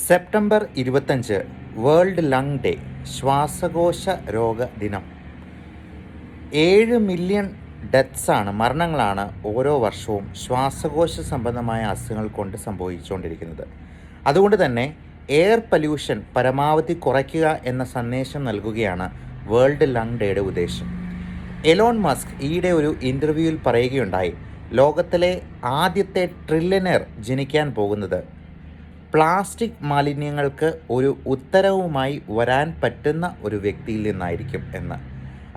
September ഇരുപത്തഞ്ച് world lung day ശ്വാസകോശ രോഗ ദിനം. ഏഴ് മില്യൺ ഡെത്ത്സാണ് മരണങ്ങളാണ് ഓരോ വർഷവും ശ്വാസകോശ സംബന്ധമായ അസുഖങ്ങൾ കൊണ്ട് സംഭവിച്ചുകൊണ്ടിരിക്കുന്നത്. അതുകൊണ്ട് തന്നെ എയർ പൊല്യൂഷൻ പരമാവധി കുറയ്ക്കുക എന്ന സന്ദേശം നൽകുകയാണ് വേൾഡ് ലങ് ഡേയുടെ ഉദ്ദേശം. എലോൺ മസ്ക് ഈയിടെ ഒരു ഇന്റർവ്യൂവിൽ പറയുകയുണ്ടായി ലോകത്തിലെ ആദ്യത്തെ ട്രില്യനർ ജനിക്കാൻ പോകുന്നത് പ്ലാസ്റ്റിക് മാലിന്യങ്ങൾക്ക് ഒരു ഉത്തരവുമായി വരാൻ പറ്റുന്ന ഒരു വ്യക്തിയിൽ നിന്നായിരിക്കും എന്ന്.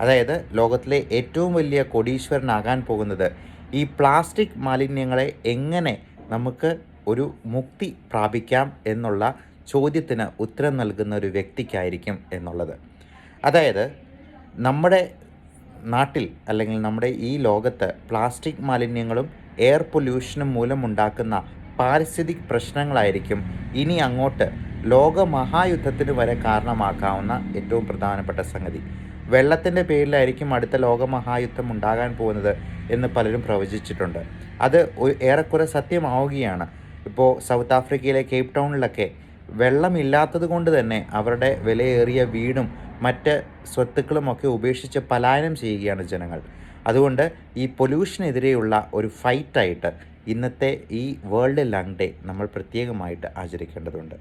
അതായത് ലോകത്തിലെ ഏറ്റവും വലിയ കോടീശ്വരനാകാൻ പോകുന്നത് ഈ പ്ലാസ്റ്റിക് മാലിന്യങ്ങളെ എങ്ങനെ നമുക്ക് ഒരു മുക്തി പ്രാപിക്കാം എന്നുള്ള ചോദ്യത്തിന് ഉത്തരം നൽകുന്ന ഒരു വ്യക്തിക്കായിരിക്കും എന്നുള്ളത്. അതായത് നമ്മുടെ നാട്ടിൽ അല്ലെങ്കിൽ നമ്മുടെ ഈ ലോകത്ത് പ്ലാസ്റ്റിക് മാലിന്യങ്ങളും എയർ പൊല്യൂഷനും മൂലമുണ്ടാക്കുന്ന പാരിസ്ഥിതിക് പ്രശ്നങ്ങളായിരിക്കും ഇനി അങ്ങോട്ട് ലോക മഹായുദ്ധത്തിന് വരെ കാരണമാക്കാവുന്ന ഏറ്റവും പ്രധാനപ്പെട്ട സംഗതി. വെള്ളത്തിന്റെ പേരിലായിരിക്കും അടുത്ത ലോക മഹായുദ്ധം ഉണ്ടാകാൻ പോകുന്നത് എന്ന് പലരും പ്രവചിച്ചിട്ടുണ്ട്. അത് ഏറെക്കുറെ സത്യമാവുകയാണ്. ഇപ്പോൾ സൗത്ത് ആഫ്രിക്കയിലെ കേപ്പ് ടൗണിലൊക്കെ വെള്ളമില്ലാത്തത് കൊണ്ട് തന്നെ അവരുടെ വിലയേറിയ വീടും മറ്റ് സ്വത്തുക്കളുമൊക്കെ ഉപേക്ഷിച്ച് പലായനം ചെയ്യുകയാണ് ജനങ്ങൾ. അതുകൊണ്ട് ഈ പൊല്യൂഷനെതിരെയുള്ള ഒരു ഫൈറ്റായിട്ട് ഇന്നത്തെ ഈ വേൾഡ് ലങ് ഡേ നമ്മൾ പ്രത്യേകമായിട്ട് ആചരിക്കേണ്ടതുണ്ട്.